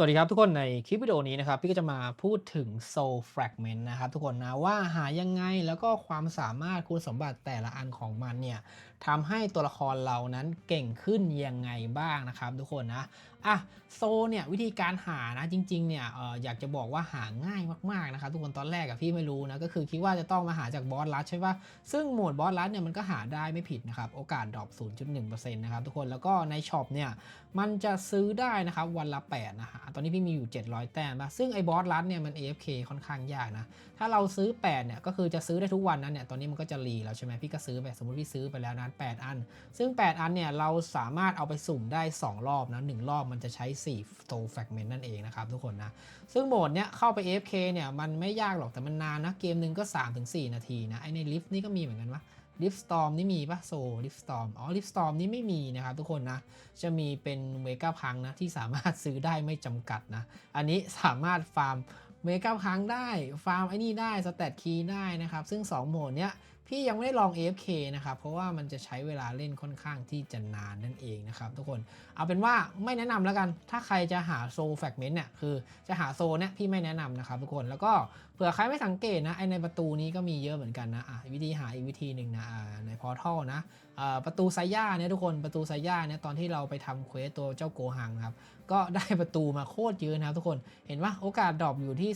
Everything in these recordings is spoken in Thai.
สวัสดีครับทุกคนในคลิปวิดีโอนี้นะครับพี่ก็จะมาพูดถึง Soul Fragment นะครับทุกคนนะว่าหายังไงแล้วก็ความสามารถคุณสมบัติแต่ละอันของมันเนี่ยทำให้ตัวละครเรานั้นเก่งขึ้นยังไงบ้างนะครับ ทุกคนนะอะโซเนี่ยวิธีการหานะจริงๆเนี่ยอออยากจะบอกว่าหาง่ายมากๆนะครับทุกคนตอนแรกอะพี่ไม่รู้นะก็คือคิดว่าจะต้องมาหาจากบอสลัดใช่ปะซึ่งโหมดบอสลัดเนี่ยมันก็หาได้ไม่ผิดนะครับโอกาสดรอป 0.1%นะครับทุกคนแล้วก็ในช็อปเนี่ยมันจะซื้อได้นะครับวันละ8นะฮะตอนนี้พี่มีอยู่ 700 แต้มนะซึ่งไอ้บอสลัดเนี่ยมัน AFK ค่อนข้างยากนะถ้าเราซื้อ8เนี่ยก็คือจะซื้อได้ทุกวันนั้นเนี่ยตอนนี้มันก็จะรีแล้วใช่ไหมพี่ก็ซื้อไปสมมติพี่ซื้อไปแล้วนั้น8 อัน ซึ่ง 8 อันเนี่ยเราสามารถเอาไปสุ่มได้ 2 รอบนะ1รอบมันจะใช้4 s o l fragment นั่นเองนะครับทุกคนนะ ซึ่งโหมดเนี้ยเข้าไป AFK เนี่ยมันไม่ยากหรอกแต่มันนานนะ เกมหนึ่งก็ 3-4 นาทีนะไอในลิฟต์นี่ก็มีเหมือนกันวะลิฟต์สตอมนี่มีปะโซลิฟต์สตอมอ๋อลิฟต์สตอมนี่ไม่มีนะครับทุกคนนะ จะมีเป็นเมกาพังนะ ที่สามารถซื้อได้ไม่จำกัดนะ อันนี้สามารถฟาร์มเมกาพังได้ ฟาร์มไอ้นี่ได้สเตตคีย์ได้นะครับ ซึ่ง 2 โหมดเนี้ย พี่ยังไม่ได้ลอง AFK นะครับ เพราะว่ามันจะใช้เวลาเล่นค่อนข้างที่จะนานนั่นเองนะครับทุกคน เอาเป็นว่าไม่แนะนำแล้วกัน ถ้าใครจะหาโซแฟกเมนต์เนี่ย คือจะหาโซเนี่ยพี่ไม่แนะนำนะครับทุกคน แล้วก็เผื่อใครไม่สังเกตนะ ไอในประตูนี้ก็มีเยอะเหมือนกันนะ อะวิธีหาอีกวิธีหนึ่งนะ อ่า ในพอร์ทัลนะ อ่า ประตูไซย่าเนี่ยทุกคน ประตูไซย่าเนี่ยตอนที่เราไปทำเควสตัวเจ้าโกหังครับ ก็ได้ประตูมาโคตรเยอะนะครับทุกคนเห็นว่าโอกาสดรอปอยู่ที่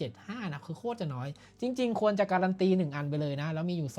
0.75 นะคือโคตรจะน้อย จริง ๆ ควรจะการันตี 1 อันไปเลยนะ แล้วมีอยู่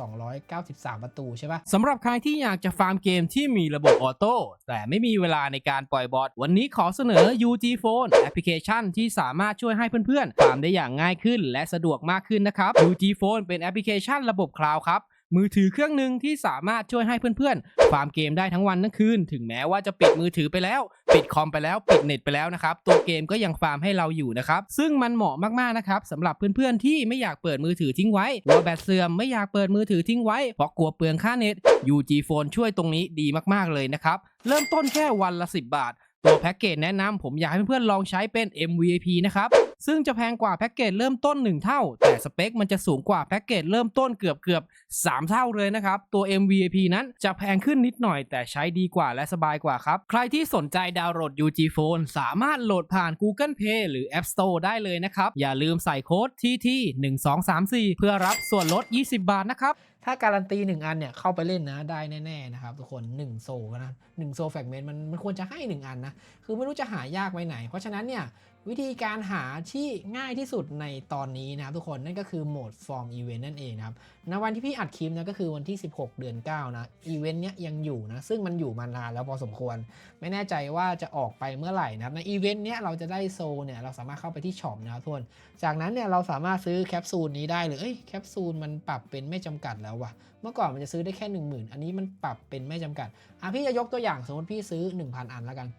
293 ประตูใช่ปะสำหรับใครที่อยากจะฟาร์มเกมที่มีระบบออโต้แต่ไม่มีเวลาในการปล่อยบอทวันนี้ขอเสนอ UG Phone แอปพลิเคชันที่สามารถช่วยให้เพื่อนๆฟาร์มได้อย่างง่ายขึ้น และสะดวกมากขึ้นนะครับ UG Phone เป็นแอปพลิเคชันระบบคลาวด์ครับ มือถือเครื่องหนึ่งที่สามารถช่วยให้เพื่อนๆฟาร์มเกมได้ทั้งวันทั้งคืน ถึงแม้ว่าจะปิดมือถือไปแล้ว ปิดคอมไปแล้ว ปิดเน็ตไปแล้วนะครับ ตัวเกมก็ยังฟาร์มให้เราอยู่นะครับ ซึ่งมันเหมาะมากๆนะครับสำหรับเพื่อนๆที่ไม่อยากเปิดมือถือทิ้งไว้กลัวแบตเสื่อมไม่อยากเปิดมือถือทิ้งไว้เพราะกลัวเปลืองค่าเน็ต UG Phone ช่วยตรงนี้ดีมากๆเลยนะครับเริ่มต้นแค่วันละ 10 บาท ตัวแพ็กเกจแนะนำผมอยากให้เพื่อนๆลองใช้เป็น MVP นะครับ ซึ่งจะแพงกว่าแพ็กเกจเริ่มต้น 1 เท่า แต่สเปคมันจะสูงกว่าแพ็กเกจเริ่มต้นเกือบเกือบ3 เท่าเลยนะครับ ตัว MVP นั้นจะแพงขึ้นนิดหน่อย แต่ใช้ดีกว่าและสบายกว่าครับ ใครที่สนใจดาวน์โหลด UG Phone สามารถโหลดผ่าน Google Play หรือ App Store ได้เลยนะครับ อย่าลืมใส่โค้ด TT 1 2 3 4เพื่อรับส่วนลด 20 บาทนะครับ ถ้าการันตี 1 อันเนี่ยเข้าไปเล่นนะได้แน่ๆนะครับทุกคน 1 โซนะ1โซแฟกเมนต์มันมันควรจะให้ 1 อันนะ คือไม่รู้จะหายากไว้ไหน เพราะฉะนั้นเนี่ย วิธีการหาที่ง่ายที่สุดในตอนนี้นะครับทุกคนนั่นก็คือโหมดฟอร์มอีเวนต์นั่นเองนะครับในวันที่พี่อัดคลิปนะก็คือวันที่ 16 เดือน 9 นะอีเวนต์เนี้ยยังอยู่นะซึ่งมันอยู่มานานแล้วพอสมควร ไม่แน่ใจว่าจะออกไปเมื่อไหร่นะครับในอีเวนต์เนี้ยเราจะได้โซเนี่ยเราสามารถเข้าไปที่ช็อปนะครับทุกคนจากนั้นเนี่ยเราสามารถซื้อแคปซูลนี้ได้เลยเอ้ยแคปซูลมันปรับเป็นไม่จำกัดแล้ววะเมื่อก่อนมันจะซื้อได้แค่ 1 0,000 อันนี้มันปรับเป็นไม่จำกัดอะพี่จะยกตัวอย่างสมมติพี่ซื้อ 1,000 อันแล้วกัน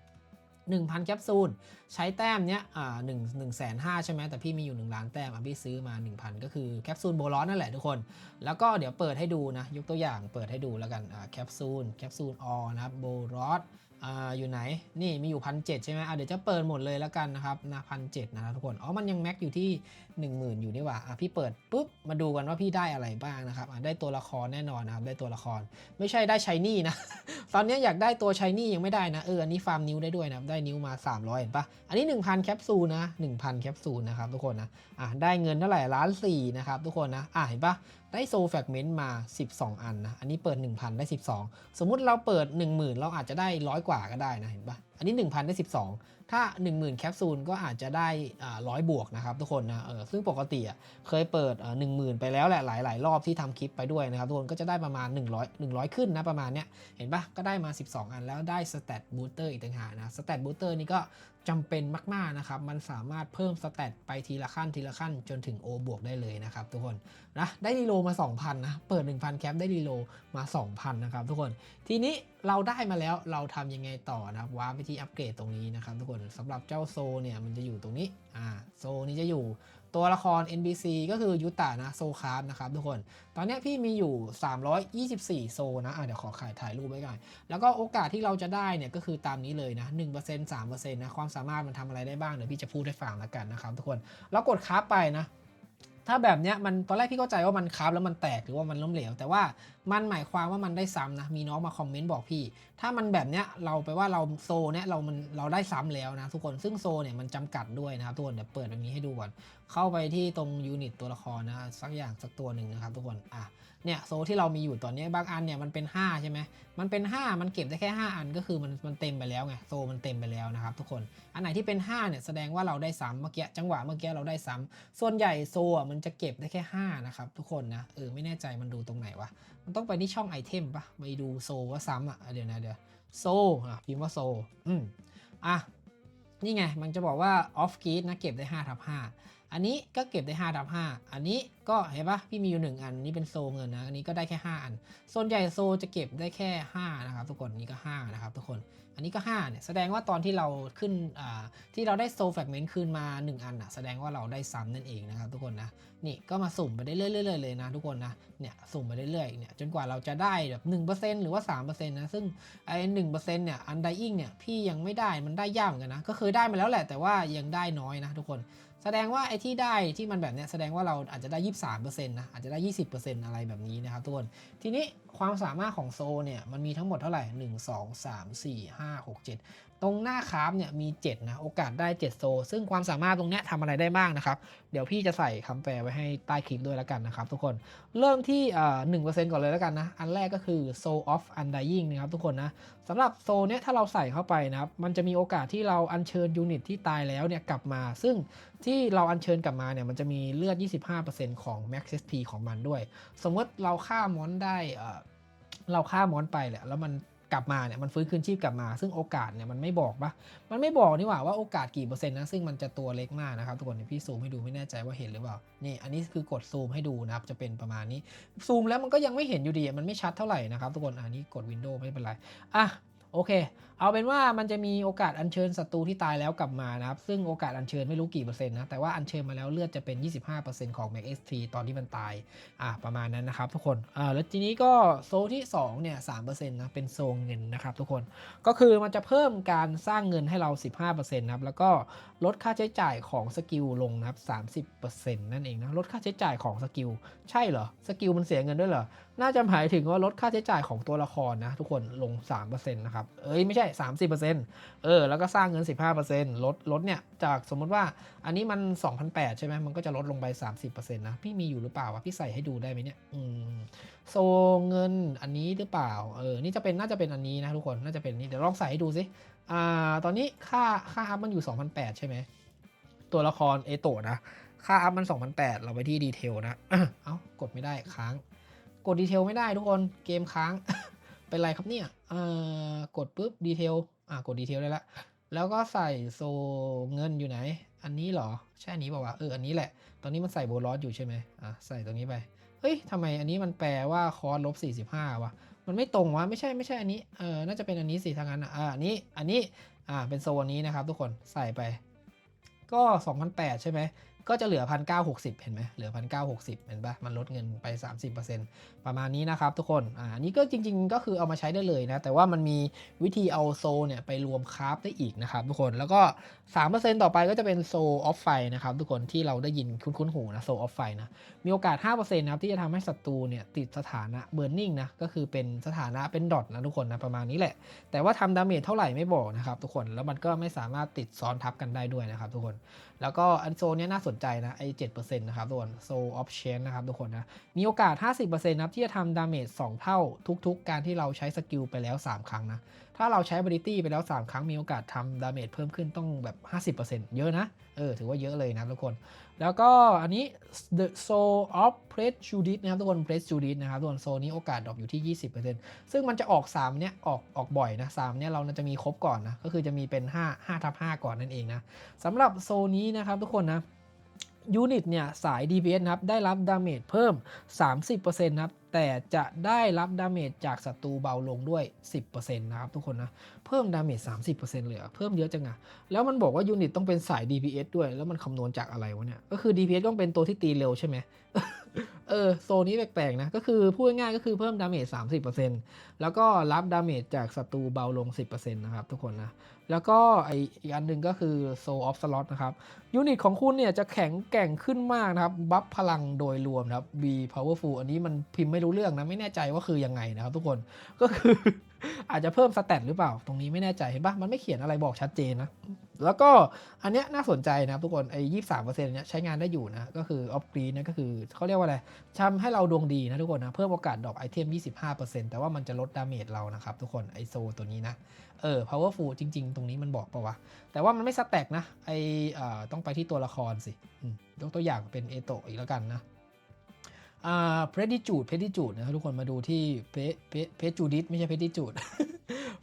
1,000 แคปซูล ใช้แต้มเนี้ยอ่าหนึ่งหนึ่งแสนห้าใช่ไหมแต่พี่มีอยู่ 1 ล้านแต้มอะพี่ซื้อมา 1,000 ก็คือแคปซูลโบลอนนั่นแหละทุกคน แล้วก็เดี๋ยวเปิดให้ดูนะ ยกตัวอย่างเปิดให้ดูแล้วกันอ่าแคปซูลแคปซูลออนะครับโบลอน อ่าอยู่ไหน นี่มีอยู่พันเใช่ไหมอะเดี๋ยวจะเปิดหมดเลยแล้วกันนะครับนะพันเนะครับทุกคน อ๋อ มันยังแม็กอยู่ที่ 10,000 อยู่นี่หว่าอะพี่เปิดปุ๊บ มาดูกันว่าพี่ได้อะไรบ้างนะครับอะได้ตัวละครแน่นอนนะครับ ได้ตัวละคร ไม่ใช่ได้ชายนี่นะ ตอนนี้อยากได้ตัวชายนี่ยังไม่ได้นะ เออ อันนี้ฟาร์มนิ้วได้ด้วยนะ ได้นิ้วมา 300 เห็นปะอันนี้ 1,000 แคปซูลนะ 1,000 แคปซูลนะครับทุกคนนะ อะได้เงินเท่าไหร่ล้านสี่นะครับทุกคนนะ อะเห็นปะ ได้โซแฟกเมนต์มา 12 อันนะ อันนี้เปิด 1,000 ได้ 12 สมมุติเราเปิด 10,000 เราอาจจะได้ร้อยกว่าก็ได้นะ เห็นปะอันนี้ 1,000 ได้ 12 ถ้า 10,000 แคปซูลก็อาจจะได้ร้อยบวกนะครับทุกคนนะเออซึ่งปกติอะเคยเปิดหนึ่งหมื่นไปแล้วแหละหลายๆ รอบที่ทำคลิปไปด้วยนะครับทุกคนก็จะได้ประมาณ 100 100 ขึ้นนะประมาณเนี้ย เห็นปะก็ได้มา 12 อันแล้วได้สเตตบูสเตอร์อีกต่างหากนะสเตตบูสเตอร์นี่ก็ จำเป็นมากๆนะครับ มันสามารถเพิ่มสเตตไปทีละขั้นทีละขั้นจนถึง O บวกได้เลยนะครับทุกคนนะได้รีโลมา 2,000 นะ เปิด 1,000 แคปได้รีโลมา 2,000 นะครับทุกคน ทีนี้เราได้มาแล้วเราทำยังไงต่อนะครับว้าไปที่อัปเกรดตรงนี้นะครับทุกคนสำหรับเจ้าโซเนี่ยมันจะอยู่ตรงนี้อ่าโซนี้จะอยู่ตัวละคร NBC ก็คือยูตะนะโซคาร์นะครับทุกคน ตอนนี้พี่มีอยู่ 324 โซนะอะเดี๋ยวขอขายถ่ายรูปไว้ก่อนแล้วก็โอกาสที่เราจะได้เนี่ยก็คือตามนี้เลยนะ1% 3%นะความสามารถมันทำอะไรได้บ้างเดี๋ยวพี่จะพูดให้ฟังแล้วกันนะครับทุกคนแล้วกดคาร์ฟไปนะถ้าแบบเนี้ยมันตอนแรกพี่เข้าใจว่ามันคาร์ฟแล้วมันแตกหรือว่ามันล้มเหลว แต่ว่า มันหมายความว่ามันได้ซ้ำนะ มีน้องมาคอมเมนต์บอกพี่ ถ้ามันแบบเนี้ยเราไปว่าเราโซเนี้ยเรามันเราได้ซ้ำแล้วนะทุกคน ซึ่งโซเนี่ยมันจำกัดด้วยนะครับทุกคน เดี๋ยวเปิดแบบนี้ให้ดูก่อน เข้าไปที่ตรงยูนิตตัวละครนะสักอย่างสักตัวหนึ่งนะครับทุกคน อะ เนี่ยโซที่เรามีอยู่ตอนนี้บางอันเนี่ยมันเป็น 5 ใช่ไหม มันเป็น 5 มันเก็บได้แค่ 5 อันก็คือมันมันเต็มไปแล้วไง โซมันเต็มไปแล้วนะครับทุกคน อันไหนที่เป็น5เนี่ยแสดงว่าเราได้ซ้ำเมื่อกี้จังหวะเมื่อกี้เราได้ซ้ำส่วนใหญ่โซอะมันจะเก็บได้แค่5นะครับทุกคนนะ เออไม่แน่ใจมันดูตรงไหนวะมันต้องไปที่ช่องไอเทมปะไปดูโซว่าซ้ำอะเดี๋ยวนะเดี๋ยวโซอะพิมพ์ว่าโซอืมอะนี่ไง มันจะบอกว่าออฟก r ดนะเก็บได้5ทับ5อันนี้ก็เก็บได้5ทับ5อันนี้ก็เห็นปะพี่มีอยู่ 1 อันนี้เป็นโซเงินนะ อันนี้ก็ได้แค่ 5 อัน ส่วนใหญ่โซจะเก็บได้แค่ 5 นะครับทุกคน นี่ก็ 5 นะครับทุกคน อันนี้ก็5เนี่ยแสดงว่าตอนที่เราขึ้นที่เราได้โซลแฟกเมนต์คืนมา 1 อันอะแสดงว่าเราได้ซ้ำนั่นเองนะครับทุกคนนะนี่ก็มาสุ่มไปได้เรื่อยๆเลยนะทุกคนนะเนี่ยสุ่มไปเรื่อยๆเนี่ยจนกว่าเราจะได้แบบ1%หรือว่า3%นะซึ่งไอ้หนึ่งเปอร์เซ็นต์เนี่ยอันไดอิงเนี่ยพี่ยังไม่ได้มันได้ยากเหมือนกันนะก็เคยได้มาแล้วแหละแต่ว่ายังได้น้อยนะทุกคน แสดงว่าไอ้ที่ได้ที่มันแบบเนี้ยแสดงว่าเราอาจจะได้ 23%นะอาจจะได้ 20%อะไรแบบนี้นะครับทุกคนทีนี้ความสามารถของโซเนี่ยมันมีทั้งหมดเท่าไหร่ 1 2 3 4 5 6 7ตรงหน้าคราฟเนี่ยมี 7 นะ โอกาสได้ 7 โซ ซึ่งความสามารถตรงเนี้ยทำอะไรได้บ้างนะครับ เดี๋ยวพี่จะใส่คำแปลไว้ให้ใต้คลิปด้วยแล้วกันนะครับทุกคนเริ่มที่หนึ่งเปอร์เซ็นต์ก่อนเลยแล้วกันนะ อันแรกก็คือ Soul of Undying นะครับทุกคนนะสำหรับโซเนี้ยถ้าเราใส่เข้าไปนะครับ มันจะมีโอกาสที่เราอัญเชิญยูนิตที่ตายแล้วเนี่ยกลับมา ซึ่งที่เราอัญเชิญกลับมาเนี่ยมันจะมีเลือด 25%ของ Max SP ของมันด้วย สมมติเราฆ่ามอนได้เอ่อเราฆ่ามอนไปแหละแล้วมัน กลับมาเนี่ยมันฟื้นคืนชีพกลับมา ซึ่งโอกาสเนี่ยมันไม่บอกปะมันไม่บอกนี่หว่าว่าโอกาสกี่เปอร์เซ็นต์นะซึ่งมันจะตัวเล็กมากนะครับทุกคนพี่ซูมให้ดูไม่แน่ใจว่าเห็นหรือเปล่านี่อันนี้คือกดซูมให้ดูนะครับจะเป็นประมาณนี้ซูมแล้วมันก็ยังไม่เห็นอยู่ดีมันไม่ชัดเท่าไหร่นะครับทุกคนอันนี้กดวินโดว์ไม่เป็นไรอะโอเคเอาเป็นว่ามันจะมีโอกาสอัญเชิญศัตรูที่ตายแล้วกลับมานะครับ ซึ่งโอกาสอัญเชิญไม่รู้กี่เปอร์เซ็นต์นะ แต่ว่าอัญเชิญมาแล้วเลือดจะเป็น 25%ของ Max SP ตอนที่มันตาย อะประมาณนั้นนะครับทุกคนอ่าแล้วทีนี้ก็โซที่2เนี่ย3%นะเป็นโซลเงินนะครับทุกคน ก็คือมันจะเพิ่มการสร้างเงินให้เรา 15%นะครับ แล้วก็ลดค่าใช้จ่ายของสกิลลงนะครับ 30%นั่นเองนะ ลดค่าใช้จ่ายของสกิล ใช่เหรอ สกิลมันเสียเงินด้วยเหรอ น่าจะหมายถึงว่าลดค่าใช้จ่ายของตัวละครนะทุกคนลง 3%นะครับ เอ้ยไม่ใช่30%เออแล้วก็สร้างเงิน 15%ลดลดเนี่ยจากสมมติว่าอันนี้มัน2,008ใช่ไหมมันก็จะลดลงไป 30%นะพี่มีอยู่หรือเปล่าวะพี่ใส่ให้ดูได้ไหมเนี่ยอืมโซเงินอันนี้หรือเปล่าเออนี่จะเป็นน่าจะเป็นอันนี้นะทุกคนน่าจะเป็นนี้เดี๋ยวลองใส่ให้ดูสิอ่าตอนนี้ค่าค่าอัพมันอยู่2,008ใช่ไหมตัวละครเอโตะนะค่าอัพมัน2,008เราไปที่ดีเทลนะ เอ้ากดไม่ได้ค้าง กดดีเทลไม่ได้ทุกคน เกมค้าง เป็นไรครับเนี่ยเอ่อกดปุ๊บดีเทลอ่ากดดีเทลได้ละ แล้วก็ใส่โซเงินอยู่ไหน อันนี้เหรอ ใช่อันนี้บอกว่าเออ อันนี้แหละ ตอนนี้มันใส่โบลอสอยู่ใช่ไหมอะใส่ตรงนี้ไป เฮ้ยทำไมอันนี้มันแปลว่าคอร์สลบ45วะ มันไม่ตรงวะ ไม่ใช่ไม่ใช่อันนี้ เออ น่าจะเป็นอันนี้สิทางนั้นอะอ่าอันนี้ อันนี้ อ่า เป็นโซนนี้นะครับทุกคน ใส่ไป ก็2,008ใช่ไหม ก็จะเหลือ 1,960 เห็นไหมเหลือ 1,960 เห็นปะมันลดเงินไป 30%ประมาณนี้นะครับทุกคนอ่านนี้ก็จริง ๆ ก็คือเอามาใช้ได้เลยนะ แต่ว่ามันมีวิธีเอาโซเนี่ยไปรวมคราฟได้อีกนะครับทุกคนแล้วก็ 3%ต่อไปก็จะเป็นโซออฟไฟนะครับทุกคนที่เราได้ยินคุ้นๆหูนะโซออฟไฟนะมีโอกาส 5%นะครับที่จะทำให้ศัตรูเนี่ยติดสถานะเบ r ร์นิ่งนะก็คือเป็นสถานะเป็นดอทนะทุกคนนะประมาณนี้แหละ แต่ว่าทำดาเมจเท่าไหร่ไม่บอกนะครับทุกคนแล้วมันก็ไม่สามารถติดซ้อนทับกันได้ด้วยนะครับทุกคน แล้วก็อันโซนนี้น่าสนใจนะไอ้เจ็ดเปอร์เซ็นต์นะครับทุกคนโซออฟเชนนะครับทุกคนนะ มีโอกาส 50%นะครับที่จะทำดาเมจ2เท่าทุกๆ การที่เราใช้สกิลไปแล้ว 3 ครั้งนะ ถ้าเราใช้บริตี้ไปแล้ว 3 ครั้งมีโอกาสทำดาเมจเพิ่มขึ้นต้องแบบ 50%เยอะนะ เออ ถือว่าเยอะเลยนะทุกคน แล้วก็อันนี้ the soul of prejudice นะครับทุกคน prejudice นะครับทุกคนโซนี้โอกาสดรอปอยู่ที่ 20%ซึ่งมันจะออก 3 เนี้ยออกออกบ่อยนะ3เนี้ยเราจะมีครบก่อนนะ ก็คือจะมีเป็น 5 5ทับ5ก่อนนั่นเองนะสำหรับโซนนี้นะครับทุกคนนะ ยูนิตเนี่ยสาย DPS นะครับได้รับดาเมจเพิ่ม 30%นะครับแต่จะได้รับดาเมจจากศัตรูเบาลงด้วย 10%นะครับทุกคนนะ เพิ่มดาเมจ30%เลยอเพิ่มเยอะจังอะแล้วมันบอกว่ายูนิตต้องเป็นสาย DPS ด้วย แล้วมันคำนวณจากอะไรวะเนี่ย ก็คือ DPS ต้องเป็นตัวที่ตีเร็วใช่ไหม เออโซนนี้แปลกๆนะ ก็คือพูดง่ายๆก็คือเพิ่มดาเมจ30%แล้วก็รับดาเมจจากศัตรูเบาลง 10%นะครับทุกคนนะ แล้วก็ไออีกอันหนึ่งก็คือ Soul of Slot นะครับ ยูนิตของคุณเนี่ยจะแข็งแกร่งขึ้นมากนะครับ บัฟพลังโดยรวมนะครับ B Powerful อันนี้มันพิมพ์ไม่รู้เรื่องนะ ไม่แน่ใจว่าคือยังไงนะครับทุกคนก็คือ อาจจะเพิ่มสเตตหรือเปล่า ตรงนี้ไม่แน่ใจเห็นปะมันไม่เขียนอะไรบอกชัดเจนนะ แล้วก็อันเนี้ยน่าสนใจนะครับทุกคนไอ้ยี่สามเปอร์เซ็นต์เนี้ยใช้งานได้อยู่นะ ก็คือออฟกรีนนะก็คือเขาเรียกว่าอะไรทำให้เราดวงดีนะทุกคนนะ เพิ่มโอกาสดรอปไอเทม 25%แต่ว่ามันจะลดดาเมจเรานะครับทุกคนไอโซตัวนี้นะ เออ powerful จริง ๆ ตรงนี้มันบอกปะวะ แต่ว่ามันไม่สแต็กนะไออ่อต้องไปที่ตัวละครสิยกตัวอย่างเป็นเอโตะอีกแล้วกันนะ อ่าเพรดิจูดเพรดิจูดนะครับทุกคนมาดูที่เพเพเพจูดิสไม่ใช่เพรดิจูด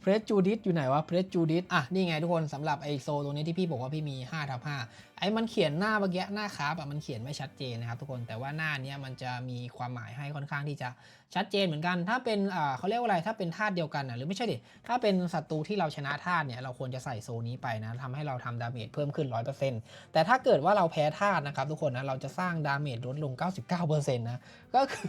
เพรสจูดิสอยู่ไหนวะเพรสจูดิสอะนี่ไงทุกคนสำหรับไอโซตัวนี้ที่พี่บอกว่าพี่มี5ทับ5ไอ้มันเขียนหน้าเมื่อกี้หน้าคราฟอะมันเขียนไม่ชัดเจนนะครับทุกคนแต่ว่าหน้าเนี้ยมันจะมีความหมายให้ค่อนข้างที่จะชัดเจนเหมือนกัน ถ้าเป็นอ่าเขาเรียกว่าอะไรถ้าเป็นธาตุเดียวกันอะหรือไม่ใช่ดิถ้าเป็นศัตรูที่เราชนะธาตุเนี่ยเราควรจะใส่โซนี้ไปนะทำให้เราทำดาเมจเพิ่มขึ้น 100%แต่ถ้าเกิดว่าเราแพ้ธาตุนะครับทุกคนนะเราจะสร้างดาเมจลดลง 99%นะก็คือ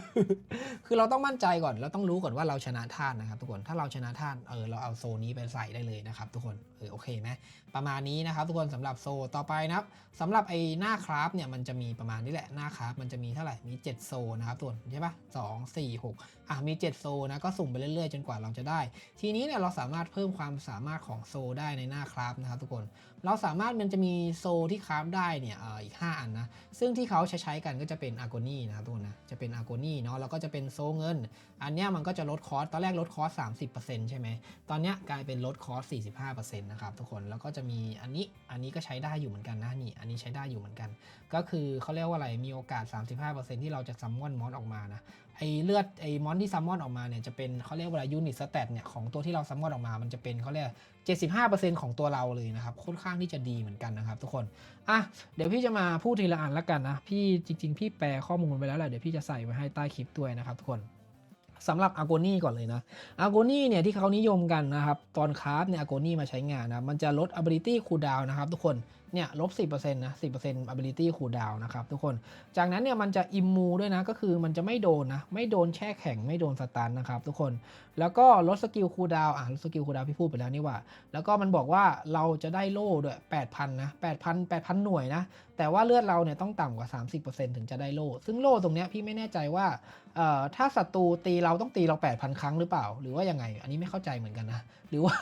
คือเราต้องมั่นใจก่อนเราต้องรู้ก่อนว่าเราชนะธาตุนะครับทุกคนถ้าเราชนะธาตุเออเราเอาโซนี้ไปใส่ได้เลยนะครับ ทุกคนเออโอเคไหมประมาณนี้นะครับ ทุกคนสำหรับโซต่อไปนะครับสำหรับไอ้หน้าคราฟเนี่ยมันจะมีประมาณนี้แหละหน้าคราฟมันจะมีเท่าไหร่มี 7 โซนะครับทุกคนใช่ปะสองสี่หกอะมี 7 โซนะก็สุ่มไปเรื่อยๆ จนกว่าเราจะได้ ทีนี้เนี่ยเราสามารถเพิ่มความสามารถของโซได้ในหน้าคราฟนะครับทุกคน เราสามารถมันจะมีโซที่คราฟได้เนี่ยอีก 5 อันนะ ซึ่งที่เขาใช้ใช้กันก็จะเป็นอาร์โกนีนะครับทุกคนนะ จะเป็นอาร์โกนีเนาะแล้วก็จะเป็นโซเงิน อันเนี้ยมันก็จะลดคอสตอนแรกลดคอส30%ใช่ไหมตอนเนี้ยกลายเป็นลดคอส45%นะครับทุกคนแล้วก็จะมีอันนี้อันนี้ก็ใช้ได้อยู่เหมือนกันนะนี่อันนี้ใช้ได้อยู่เหมือนกัน ก็คือเขาเรียกว่าอะไรมีโอกาส 35%ที่เราจะซัมมอนมอนออกมานะ ไอเลือดไอมอนที่ซัมมอนออกมาเนี่ยจะเป็นเขาเรียกว่าอะไรยูนิตสเตตเนี่ยของตัวที่เราซัมมอนออกมา มันจะเป็นเขาเรียก 75%ของตัวเราเลยนะครับค่อนข้างที่จะดีเหมือนกันนะครับทุกคนอะเดี๋ยวพี่จะมาพูดทีละอันละกันนะพี่จริง ๆ พี่แปลข้อมูลไปแล้วแหละเดี๋ยวพี่จะใส่ไว้ให้ใต้คลิปด้วยนะครับทุกคนสำหรับอาโกนี่ก่อนเลยนะอาโกนี่เนี่ยที่เขานิยมกันนะครับ ตอนคราฟเนี่ยอาโกนี่มาใช้งานนะมันจะลด ability cooldown นะครับทุกคน เนี่ยลบ10%นะ10% ability cooldown นะครับทุกคน จากนั้นเนี่ยมันจะอิมมูด้วยนะ ก็คือมันจะไม่โดนนะ ไม่โดนแช่แข็ง ไม่โดนสตันนะครับทุกคน แล้วก็ลดสกิลคูลดาวอะลดสกิลคูลดาวพี่พูดไปแล้วนี่ว่า แล้วก็มันบอกว่าเราจะได้โล่ด้วย8,000นะ8,000 8,000 หน่วยนะ แต่ว่าเลือดเราเนี่ยต้องต่ำกว่า 30%ถึงจะได้โล่ ซึ่งโล่ตรงเนี้ยพี่ไม่แน่ใจว่าเอ่อถ้าศัตรูตีเราต้องตีเรา 8,000 ครั้งหรือเปล่า หรือว่ายังไง อันนี้ไม่เข้าใจเหมือนกันนะ หรือว่า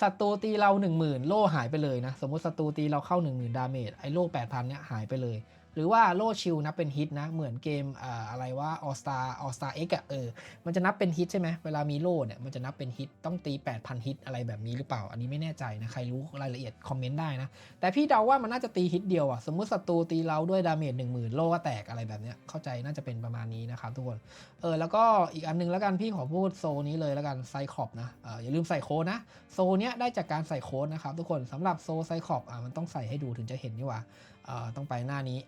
ศัตรูตีเรา 10,000 โล่หายไปเลยนะ สมมติศัตรูตีเราเข้า10,000ดาเมจไอ้โล่8,000เนี่ยหายไปเลย หรือว่าโลชิลนับเป็นฮิตนะ เหมือนเกมออะไรว่า All Star All Star X อะเออ มันจะนับเป็นฮิตใช่ไหมเวลามีโลเนี่ยมันจะนับเป็นฮิตต้องตี 8,000 ฮิตอะไรแบบนี้หรือเปล่า อันนี้ไม่แน่ใจนะ ใครรู้รายละเอียดคอมเมนต์ได้นะ แต่พี่เดาว่ามันน่าจะตีฮิตเดียวอะสมมติศัตรูตีเราด้วยดาเมจ10,000 โลก็แตกอะไรแบบเนี้ยเข้าใจน่าจะเป็นประมาณนี้นะครับทุกคนเออแล้วก็อีกอันนึงแล้วกันพี่ขอพูดโซนี้เลยแล้วกันไซคอปนะเอออย่าลืมใส่โค้ดนะโซเนี้ยได้จากการใส่โค้ดนะครับทุกคนสำหรับโซไซคอปอะมันต้องใส่ให้ดูถึงจะเห็นนี่ว่าเออต้องไปหน้านี้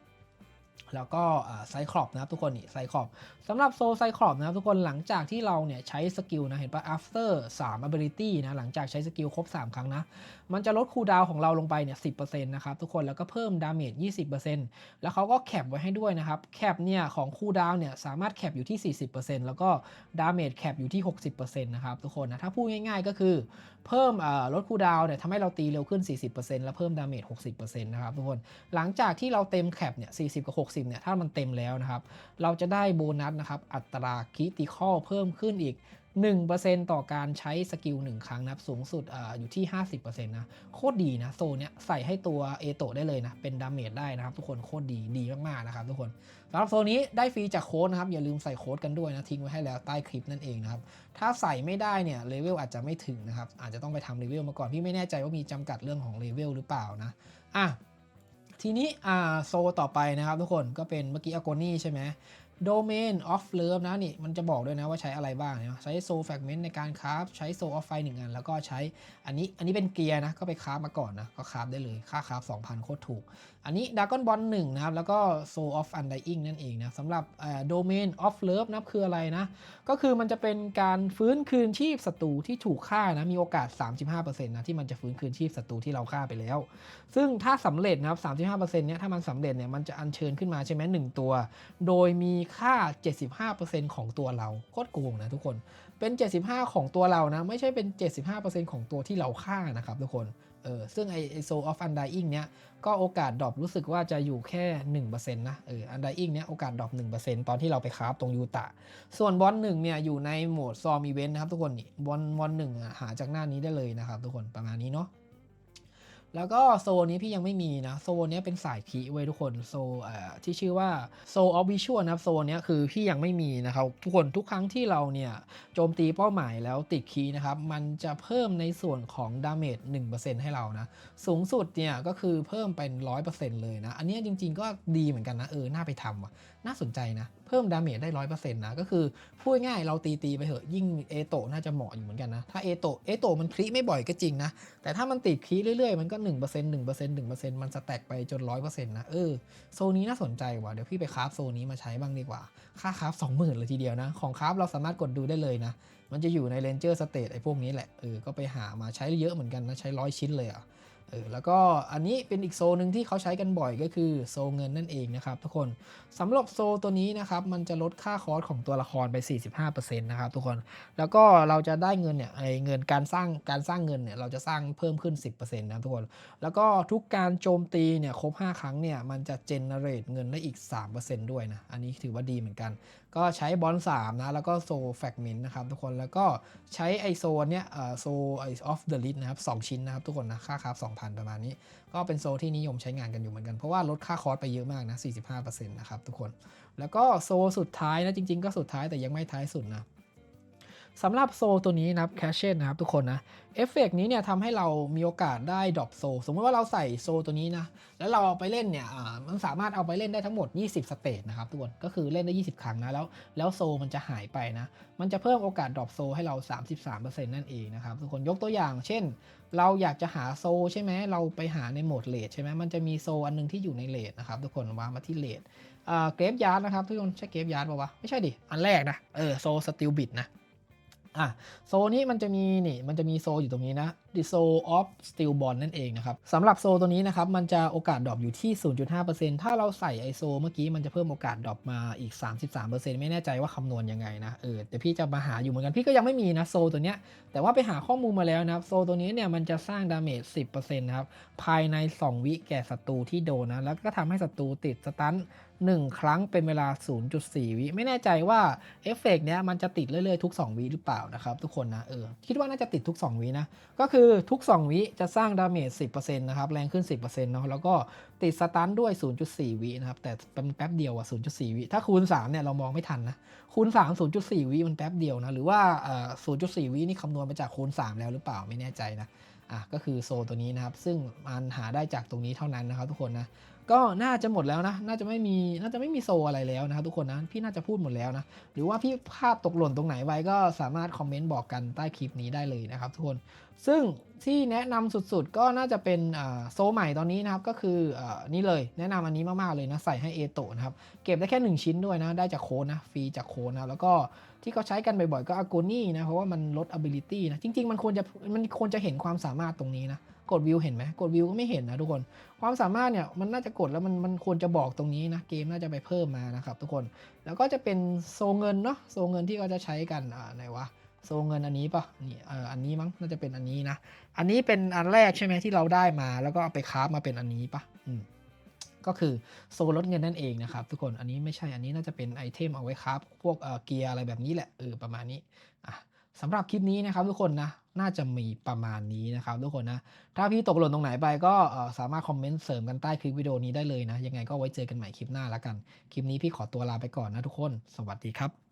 แล้วก็ไซคลอปนะครับทุกคนนี่ไซคลอปสำหรับโซไซคลอปนะครับทุกคนหลังจากที่เราเนี่ยใช้สกิลนะเห็นปะ after 3 ability นะหลังจากใช้สกิลครบ 3 ครั้งนะ มันจะลดคูลดาวของเราลงไปเนี่ย10%นะครับทุกคนแล้วก็เพิ่มดาเมจ20%แล้วเขาก็แคปไว้ให้ด้วยนะครับแคปเนี่ยของคูลดาวเนี่ยสามารถแคปอยู่ที่ 40%แล้วก็ดาเมจแคปอยู่ที่ 60%นะครับทุกคนนะถ้าพูดง่ายๆก็คือเพิ่มลดคูลดาวเนี่ยทำให้เราตีเร็วขึ้น 40%แล้วเพิ่มดาเมจ60%นะครับทุกคนหลังจากที่เราเต็มแคปเนี่ย40กับ60เนี่ยถ้ามันเต็มแล้วนะครับ เราจะได้โบนัสนะครับ อัตราคิติคอลเพิ่มขึ้นอีก 1%ต่อการใช้สกิล 1 ครั้งนะครับ สูงสุดออยู่ที่ 50%นะโคตรดีนะ โซนเนี้ยใส่ให้ตัวเอโตได้เลยนะ เป็นดาเมจได้นะครับ ทุกคนโคตรดีดีมาก ๆ นะครับทุกคนสำหรับโซนนี้ได้ฟรีจากโค้ดนะครับ อย่าลืมใส่โค้ดกันด้วยนะ ทิ้งไว้ให้แล้วใต้คลิปนั่นเองนะครับ ถ้าใส่ไม่ได้เนี่ยเลเวลอาจจะไม่ถึงนะครับอาจจะต้องไปทำเลเวลมาก่อนพี่ไม่แน่ใจว่ามีจำกัดเรื่องของเลเวลหรือเปล่านะอะ ทีนี้อ่าโซต่อไปนะครับทุกคนก็เป็นเมื่อกี้อ g โกนี่ใช่ไหม Domain of Love นะนี่มันจะบอกด้วยนะว่าใช้อะไรบ้างใช้โซแฟกเมนต์ในการคราฟใช้โซออฟไฟหนึ่งอัน แล้วก็ใช้อันนี้อันนี้เป็นเกียร์นะก็ไปคราฟมาก่อนนะก็คราฟได้เลยค่าคราฟ2,000 โคตรถูก อันนี้ด r a g o n Ball 1นะครับแล้วก็ Soul of Undying นั่นเองนะสำหรับ Domain of Love นะคืออะไรนะ ก็คือมันจะเป็นการฟื้นคืนชีพศัตรูที่ถูกฆ่านะมีโอกาส 35%นะที่มันจะฟื้นคืนชีพศัตรูที่เราฆ่าไปแล้ว ซึ่งถ้าสำเร็จนะครับ35%เนี่ยถ้ามันสำเร็จเนี่ยมันจะอัญเชิญขึ้นมาใช่ไหมหนึ่งตัว โดยมีค่า 75%ของตัวเราโคตรโกงนะทุกคน เป็น 75 ของตัวเรานะ ไม่ใช่เป็น 75%ของตัวที่เราฆ่านะครับทุกคน เออ ซึ่งไอโซออฟอันด i ิ g เนี้ย ก็โอกาสดรอปรู้สึกว่าจะอยู่แค่ 1%นะ เออ อันด i ิ g เนี้ยโอกาสดรอป1%ตอนที่เราไปคราฟตรงยูตะ ส่วนบอลหนึ่งเนี่ยอยู่ในโหมดซอมอีเวนต์นะครับทุกคนนี่บอลบอลหนึ่งหาจากหน้านี้ได้เลยนะครับทุกคน ประมาณนี้เนาะ แล้วก็โซนนี้พี่ยังไม่มีนะโซนนี้เป็นสายคีไว้ยทุกคนโซเอ่อที่ชื่อว่าโซออฟวิชวลนะครับโซนนี้คือพี่ยังไม่มีนะครับทุกคนทุกครั้งที่เราเนี่ยโจมตีเป้าหมายแล้วติดคีนะครับมันจะเพิ่มในส่วนของดาเมจ1%ให้เรานะสูงสุดเนี่ยก็คือเพิ่มเป็น 100%เลยนะ อันนี้จริงๆก็ดีเหมือนกันนะเออน่าไปทำว่ะน่าสนใจนะ พิ่มดาเมจได้100%นะ ก็คือพูดง่ายเราตีตีไปเถอะยิ่งเอโตะน่าจะเหมาะอยู่เหมือนกันนะ ถ้าเอโตะเอโตะมันคลิไม่บ่อยก็จริงนะ แต่ถ้ามันติดคลิเรื่อยๆ มันก็1% 1% 1%มันสแต็กไปจน100%นะ เออ โซนนี้น่าสนใจว่ะเดี๋ยวพี่ไปคราฟโซนนี้มาใช้บ้างดีกว่า ค่าคราฟ20,000เลยทีเดียวนะ ของคราฟเราสามารถกดดูได้เลยนะ มันจะอยู่ใน Ranger State ไอ้พวกนี้แหละเออก็ไปหามาใช้เยอะเหมือนกันนะใช้ร้อยชิ้นเลยอะ เออแล้วก็อันนี้เป็นอีกโซนหนึ่งที่เขาใช้กันบ่อยก็คือโซเงินนั่นเองนะครับทุกคนสำหรับโซตัวนี้นะครับมันจะลดค่าคอสของตัวละครไป 45%นะครับทุกคนแล้วก็เราจะได้เงินเนี่ยไอ้เงินการสร้างการสร้างเงินเนี่ยเราจะสร้างเพิ่มขึ้น 10%นะทุกคนแล้วก็ทุกการโจมตีเนี่ยครบ 5 ครั้งเนี่ยมันจะเจนเนเรตเงินได้อีก 3%ด้วยนะอันนี้ถือว่าดีเหมือนกัน ก็ใช้บอล3นะแล้วก็โซแฟกเมนนะครับทุกคนแล้วก็ใช้ไอโซนเนี่ยโซไอออฟเดอะลิทนะครับ2ชิ้นนะครับทุกคนนะค่าครับ2 3,000 ประมาณนี้ ก็เป็นโซที่นิยมใช้งานกันอยู่เหมือนกัน เพราะว่าลดค่าคอร์สไปเยอะมากนะ 45%นะครับทุกคน แล้วก็โซสุดท้ายนะจริงๆ ก็สุดท้ายแต่ยังไม่ท้ายสุดนะ สำหรับโซตัวนี้นะครับแคชเช่นนะครับทุกคนนะเอฟเฟกต์นี้เนี่ยทำให้เรามีโอกาสได้ดรอปโซ สมมติว่าเราใส่โซตัวนี้นะ แล้วเราเอาไปเล่นเนี่ยมันสามารถเอาไปเล่นได้ทั้งหมด 20 สเตจนะครับทุกคน ก็คือเล่นได้ 20 ครั้งนะ แล้วแล้วโซมันจะหายไปนะ มันจะเพิ่มโอกาสดรอปโซให้เรา 33%นั่นเองนะครับทุกคนยกตัวอย่าง เช่น เราอยากจะหาโซใช่ไหมเราไปหาในโหมดเลดใช่ไหมมันจะมีโซอันหนึงที่อยู่ในเลดนะครับทุกคนวางมาที่เลดเกรฟยาร์ดนะครับทุกคนใช่เกรฟยาร์ดป่าวะไม่ใช่ดิอันแรกนะเออโซสติลบิดนะ อะโซนี้มันจะมีนี่มันจะมีโซอยู่ตรงนี้นะ The Soul of Steel Bond นั่นเองนะครับสำหรับโซตัวนี้นะครับ มันจะโอกาสดรอปอยู่ที่ 0.5%ถ้าเราใส่ไอโซเมื่อกี้มันจะเพิ่มโอกาสดรอปมาอีก 33%ไม่แน่ใจว่าคำนวณยังไงนะเออแต่พี่จะมาหาอยู่เหมือนกันพี่ก็ยังไม่มีนะโซตัวเนี้ยแต่ว่าไปหาข้อมูลมาแล้วนะครับโซตัวนี้เนี่ยมันจะสร้างดาเมจ 10%นะครับภายใน 2 วิแก่ศัตรูที่โดนนะแล้วก็ทำให้ศัตรูติดสตัน1 ครั้งเป็นเวลา 0.4 วิ ไม่แน่ใจว่าเอฟเฟกต์เนี้ยมันจะติดเรื่อยๆทุก 2 วิหรือเปล่านะครับทุกคนนะเออคิดว่าน่าจะติดทุก 2 วินะก็คือทุก 2 วิจะสร้างดาเมจ 10%นะครับ แรงขึ้น 10%เนาะแล้วก็ติดสตันด้วย 0.4 วินะครับ แต่เป็นแป๊บเดียวอะ0.4 วิ ถ้าคูณ 3 เนี่ย เรามองไม่ทันนะ คูณ 3 0.4 วิมันแป๊บเดียวนะ หรือว่า 0.4 วินี่คำนวณมาจากคูณ 3 แล้วหรือเปล่าไม่แน่ใจนะ อะก็คือโซตัวนี้นะครับ ซึ่งมันหาได้จากตรงนี้เท่านั้นนะครับ ทุกคนนะก็น่าจะหมดแล้วนะ น่าจะไม่มีน่าจะไม่มีโซอะไรแล้วนะครับทุกคนนะพี่น่าจะพูดหมดแล้วนะ หรือว่าพี่พลาดตกหล่นตรงไหนไว้ก็สามารถคอมเมนต์บอกกันใต้คลิปนี้ได้เลยนะครับทุกคนซึ่งที่แนะนำสุดๆ ก็น่าจะเป็นโซใหม่ตอนนี้นะครับก็คืออนี่เลยแนะนำอันนี้มากๆเลยนะใส่ให้เอโตนะครับเก็บได้แค่ 1 ชิ้นด้วยนะได้จากโค้ดนะฟรีจากโค้ดนะแล้วก็ ที่เขาใช้กันบ่อยๆก็อากูนี่นะ เพราะว่ามันลด ability นะ จริง ๆ มันควรจะมันควรจะเห็นความสามารถตรงนี้นะ กดวิวเห็นไหมกดวิวก็ไม่เห็นนะทุกคน ความสามารถเนี่ยมันน่าจะกดแล้วมันมันควรจะบอกตรงนี้นะ เกมน่าจะไปเพิ่มมานะครับทุกคน แล้วก็จะเป็นโซเงินเนาะโซเงินที่เขาจะใช้กันอ่าไหนวะโซเงินอันนี้ปะนี่เอออันนี้มั้งน่าจะเป็นอันนี้นะ อันนี้เป็นอันแรกใช่ไหมที่เราได้มา แล้วก็เอาไปคราฟมาเป็นอันนี้ปะอืม ก็คือโซลดเงินนั่นเองนะครับทุกคนอันนี้ไม่ใช่อันนี้น่าจะเป็นไอเทมเอาไว้ครับ พวกเกียร์อะไรแบบนี้แหละเออประมาณนี้อะสำหรับคลิปนี้นะครับทุกคนนะน่าจะมีประมาณนี้นะครับทุกคนนะถ้าพี่ตกหล่นตรงไหนไปก็สามารถคอมเมนต์เสริมกันใต้คลิปวิดีโอนี้ได้เลยนะยังไงก็ไว้เจอกันใหม่คลิปหน้าละกัน คลิปนี้พี่ขอตัวลาไปก่อนนะทุกคน สวัสดีครับ